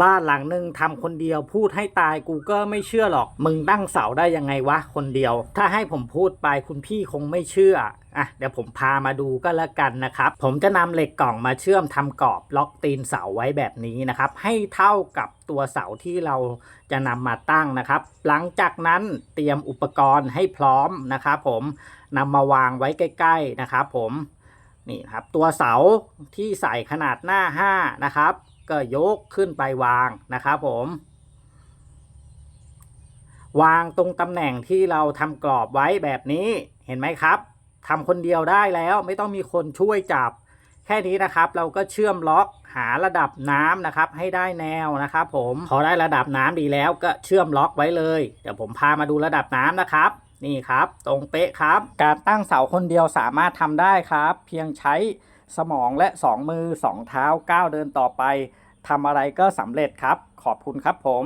บ้านหลังหนึ่งทำคนเดียวพูดให้ตายกูก็ไม่เชื่อหรอก มึงตั้งเสาได้ยังไงวะคนเดียว ถ้าให้ผมพูดไปคุณพี่คงไม่เชื่ออะเดี๋ยวผมพามาดูก็แล้วกันนะครับ ผมจะนำเหล็กกล่องมาเชื่อมทำกรอบล็อกตีนเสาไว้แบบนี้นะครับ ให้เท่ากับตัวเสาที่เราจะนำมาตั้งนะครับ หลังจากนั้นเตรียมอุปกรณ์ให้พร้อมนะครับผมนำมาวางไว้ใกล้ ๆนะครับผมนี่ครับตัวเสาที่ใส่ขนาดหน้า 5 นะครับ ก็ยกขึ้นไปวางนะครับผม วางตรงตำแหน่งที่เราทำกรอบไว้แบบนี้เห็นไหมครับทำคนเดียวได้แล้วไม่ต้องมีคนช่วยจับ แค่นี้นะครับ เราก็เชื่อมล็อกหาระดับน้ำนะครับ ให้ได้แนวนะครับ ผมพอได้ระดับน้ำดีแล้วก็เชื่อมล็อกไว้เลย เดี๋ยวผมพามาดูระดับน้ำนะครับนี่ครับ ตรงเป๊ะครับ การตั้งเสาคนเดียวสามารถทำได้ครับ เพียงใช้สมองและ 2 มือ 2 เท้าก้าวเดินต่อไป ทำอะไรก็สำเร็จครับ ขอบคุณครับผม